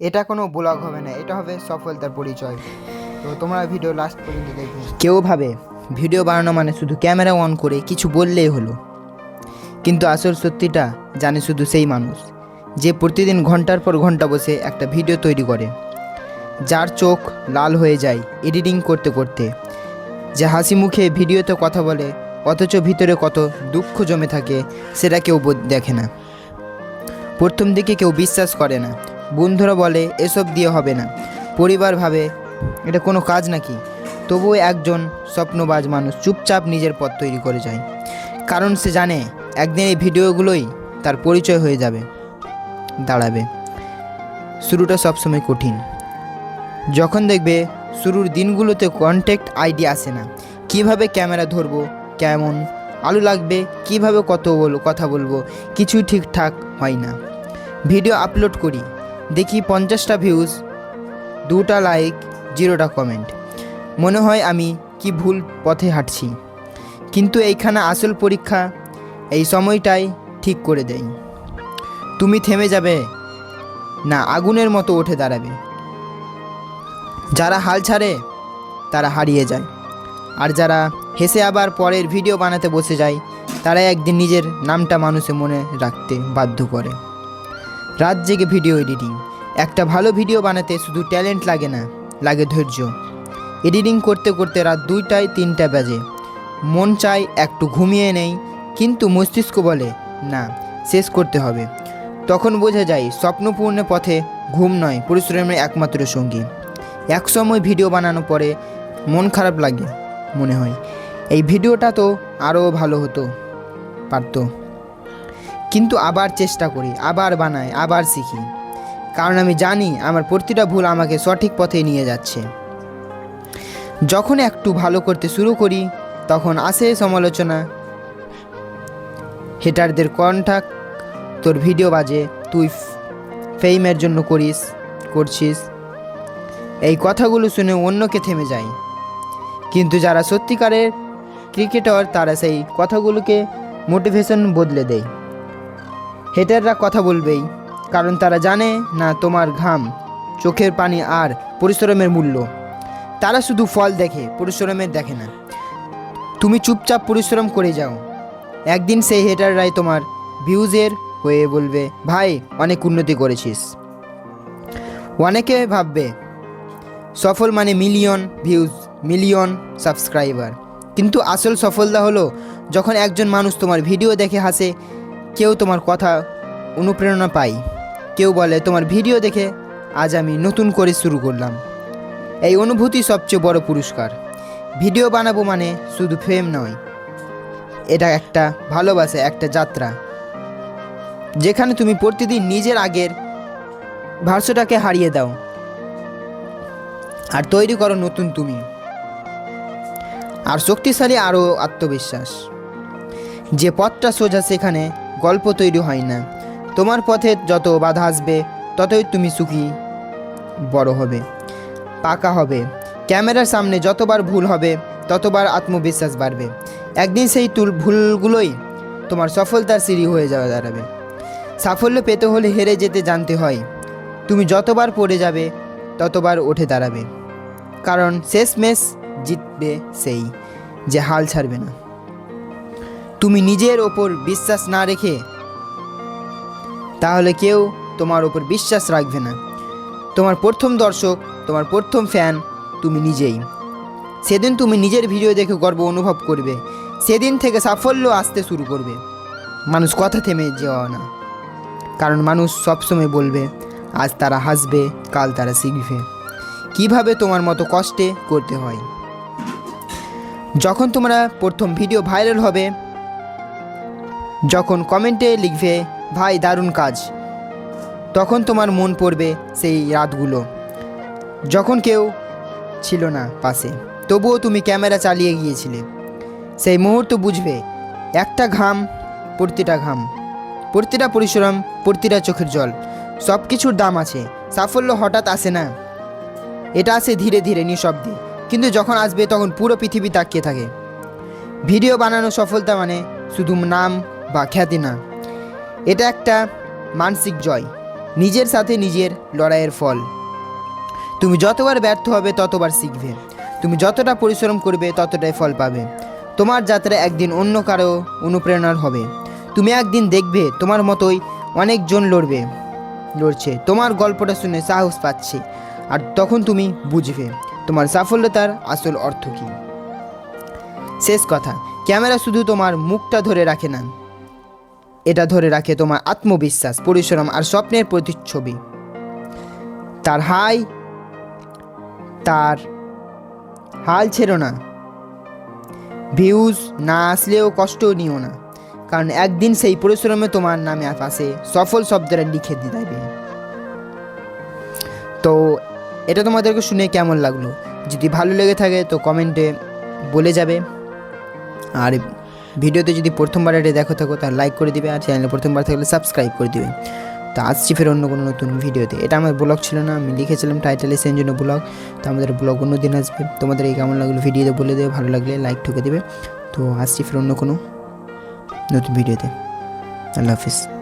এটা কোনো ব্লগ হবে না, এটা হবে সফলতার পরিচয়। তো তোমরা ভিডিও লাস্ট পর্যন্ত দেখবে। কেউ ভাবে ভিডিও বানানো মানে শুধু ক্যামেরা অন করে কিছু বললেই হলো। কিন্তু আসল সত্যিটা জানে শুধু সেই মানুষ, যে প্রতিদিন ঘণ্টার পর ঘণ্টা বসে একটা ভিডিও তৈরি করে। যার চোখ লাল হয়ে যায় এডিটিং করতে করতে। যে হাসি মুখে ভিডিওতে কথা বলে, অথচ ভিতরে কত দুঃখ জমে থাকে, সেটা কেউ দেখে না। প্রথম দিকে কেউ বিশ্বাস করে না বন্ধুরা বলে, এসব দিয়ে হবে না। পরিবার ভাবে, এটা কোনো কাজ নাকি? তবুও একজন স্বপ্নবাজ মানুষ চুপচাপ নিজের পথ তৈরি করে যায়। কারণ সে জানে, একদিন এই ভিডিওগুলোই তার পরিচয় হয়ে যাবে, দাঁড়াবে। শুরুটা সবসময় কঠিন। যখন দেখবে শুরুর দিনগুলোতে কন্ট্যাক্ট আইডি আসে না, কীভাবে ক্যামেরা ধরবো, কেমন আলু লাগবে, কীভাবে কত বল, কথা বলব, কিছুই ঠিকঠাক হয় না। ভিডিও আপলোড করি দেখি পঞ্চাশটা ভিউজ দুটা লাইক জিরোটা কমেন্ট মনে হয় আমি কি ভুল পথে হাঁটছি। কিন্তু এইখানে আসল পরীক্ষা এই সময়টাই ঠিক করে দেয়। তুমি থেমে যাবে না আগুনের মতো উঠে দাঁড়াবে। যারা হাল ছাড়ে, তারা হারিয়ে যায়। আর যারা হেসে আবার পরের ভিডিও বানাতে বসে যায় তারা একদিন নিজের নামটা মানুষে মনে রাখতে বাধ্য করে। রাত জেগে ভিডিও এডিটিং একটা ভালো ভিডিও বানাতে শুধু ট্যালেন্ট লাগে না, লাগে ধৈর্য। এডিটিং করতে করতে রাত দুইটায় তিনটা বাজে। মন চায় একটু ঘুমিয়ে নেই, কিন্তু মস্তিষ্ক বলে, না, শেষ করতে হবে। তখন বোঝা যায় স্বপ্নপূর্ণ পথে ঘুম নয়, পরিশ্রমের একমাত্র সঙ্গী। একসময় ভিডিও বানানো পরে মন খারাপ লাগে, মনে হয়। এই ভিডিওটা তো আরও ভালো হতো, পারতো। কিন্তু আবার চেষ্টা করি, আবার বানাই, আবার শিখি। কারণ আমি জানি আমার প্রতিটা ভুল আমাকে সঠিক পথে নিয়ে যাচ্ছে। যখন একটু ভালো করতে শুরু করি, তখন আসে সমালোচনা। হেটারদের কন্টাক্ট তোর ভিডিও বাজে, তুই ফেইমের জন্য করিস, করছিস। এই কথাগুলো শুনে অন্যকে থেমে যায়। কিন্তু যারা সত্যিকারের ক্রিকেটার, তারা সেই কথাগুলোকে মোটিভেশন বদলে দেয়। হেটাররা কথা বলবেই, কারণ তারা জানে না তোমার ঘাম, চোখের পানি আর পরিশ্রমের মূল্য। তারা শুধু ফল দেখে, পরিশ্রমের দেখে না। তুমি চুপচাপ পরিশ্রম করে যাও। একদিন সেই হেটাররাই তোমার ভিউজের হয়ে বলবে, ভাই, অনেক উন্নতি করেছিস। অনেকে ভাববে, সফল মানে মিলিয়ন ভিউজ মিলিয়ন সাবস্ক্রাইবার কিন্তু আসল সফলতা হলো যখন একজন মানুষ তোমার ভিডিও দেখে হাসে কেউ তোমার কথা অনুপ্রেরণা পায়। কেউ বলে, তোমার ভিডিও দেখে আজ আমি নতুন করে শুরু করলাম। এই অনুভূতি সবচেয়ে বড় পুরস্কার। ভিডিও বানাবো মানে শুধু ফেম নয়, এটা একটা ভালোবাসা, একটা যাত্রা। যেখানে তুমি প্রতিদিন নিজের আগের ভার্সটাকে হারিয়ে দাও আর তৈরি করো নতুন তুমি। আর শক্তিশালী আরও আত্মবিশ্বাস। যে পথটা সোজা সেখানে গল্প তৈরি হয় না। তোমার পথে যত বাধা আসবে, ততই তুমি সুখী বড় হবে, পাকা হবে। ক্যামেরার সামনে যতবার ভুল হবে, ততবার আত্মবিশ্বাস বাড়বে। একদিন সেই তুল ভুলগুলোই তোমার সফলতার সিঁড়ি হয়ে যাওয়া দাঁড়াবে। সাফল্য পেতে হলে হেরে যেতে জানতে হয়। তুমি যতবার পড়ে যাবে, ততবার উঠে দাঁড়াবে। কারণ শেষ ম্যাচ জিতবে সেই যে হাল ছাড়বে না। তুমি নিজের ওপর বিশ্বাস না রেখে, তাহলে কেউ তোমার ওপর বিশ্বাস রাখবে না। তোমার প্রথম দর্শক, তোমার প্রথম ফ্যান তুমি নিজেই। সেদিন তুমি নিজের ভিডিও দেখে গর্ব অনুভব করবে। সেদিন থেকে সাফল্য আসতে শুরু করবে। মানুষ কথা থেমে যাওয়া না। কারণ মানুষ সবসময় বলবে, আজ তারা হাসবে, কাল তারা শিখবে। কীভাবে তোমার মতো কষ্টে করতে হয়? যখন তোমরা প্রথম ভিডিও ভাইরাল হবে যখন কমেন্টে লিখবে, ভাই, দারুণ কাজ। তখন তোমার মন পড়বে সেই রাতগুলো। যখন কেউ ছিল না পাশে, তবুও তুমি ক্যামেরা চালিয়ে গিয়েছিলে। সেই মুহূর্ত বুঝবে, একটা ঘাম, প্রতিটা ঘাম, প্রতিটা পরিশ্রম, প্রতিটা চোখের জল সব কিছুর দাম আছে। সাফল্য হঠাৎ আসে না। এটা আসে ধীরে ধীরে নিঃশব্দে। কিন্তু যখন আসবে, তখন পুরো পৃথিবী তাকিয়ে থাকে। ভিডিও বানানো সফলতা মানে শুধু নাম বা খ্যাতি না। এটা একটা মানসিক জয়, নিজের সাথে নিজের লড়াইয়ের ফল। তুমি যতবার ব্যর্থ হবে, ততবার শিখবে। তুমি যতটা পরিশ্রম করবে, ততটাই ফল পাবে। তোমার যাত্রা একদিন অন্য কারও অনুপ্রেরণার হবে। তুমি একদিন দেখবে, তোমার মতোই অনেকজন লড়বে, লড়ছে। তোমার গল্পটা শুনে সাহস পাচ্ছে, আর তখন তুমি বুঝবে, তোমার সাফল্যতার আসল অর্থ কী। শেষ কথা, ক্যামেরা শুধু তোমার মুখটা ধরে রাখে না। এটা ধরে রাখে তোমার আত্মবিশ্বাস, পরিশ্রম আর স্বপ্নের প্রতিচ্ছবি। তার হাই, তার হাল ছেড়ো না। ভিউজ না আসলেও কষ্ট নিও না, কারণ একদিন সেই পরিশ্রমে তোমার নামে পাশে সফল শব্দটা লিখে দিতে দেবে। তো এটা তোমাদেরকে শুনে কেমন লাগল? যদি ভালো লেগে থাকে তো কমেন্টে বলে যাবে। আর ভিডিওতে যদি প্রথমবার এটা দেখো থাকো, তাহলে লাইক করে দিবে আর চ্যানেলে প্রথমবার থাকলে সাবস্ক্রাইব করে দিবে। তো আসছি ফের অন্য কোনো নতুন ভিডিওতে। এটা আমার ব্লগ ছিল না, আমি লিখেছিলাম টাইটেলে সেই জন্য ব্লগ তো আমাদের ব্লগ অন্য দিন আসবে। তোমাদের এই কেমন লাগল ভিডিওতে বলে দেবে, ভালো লাগলে লাইক ঠকে দেবে। তো আসছি ফের অন্য কোনো নতুন ভিডিওতে। আল্লাহ হাফিজ।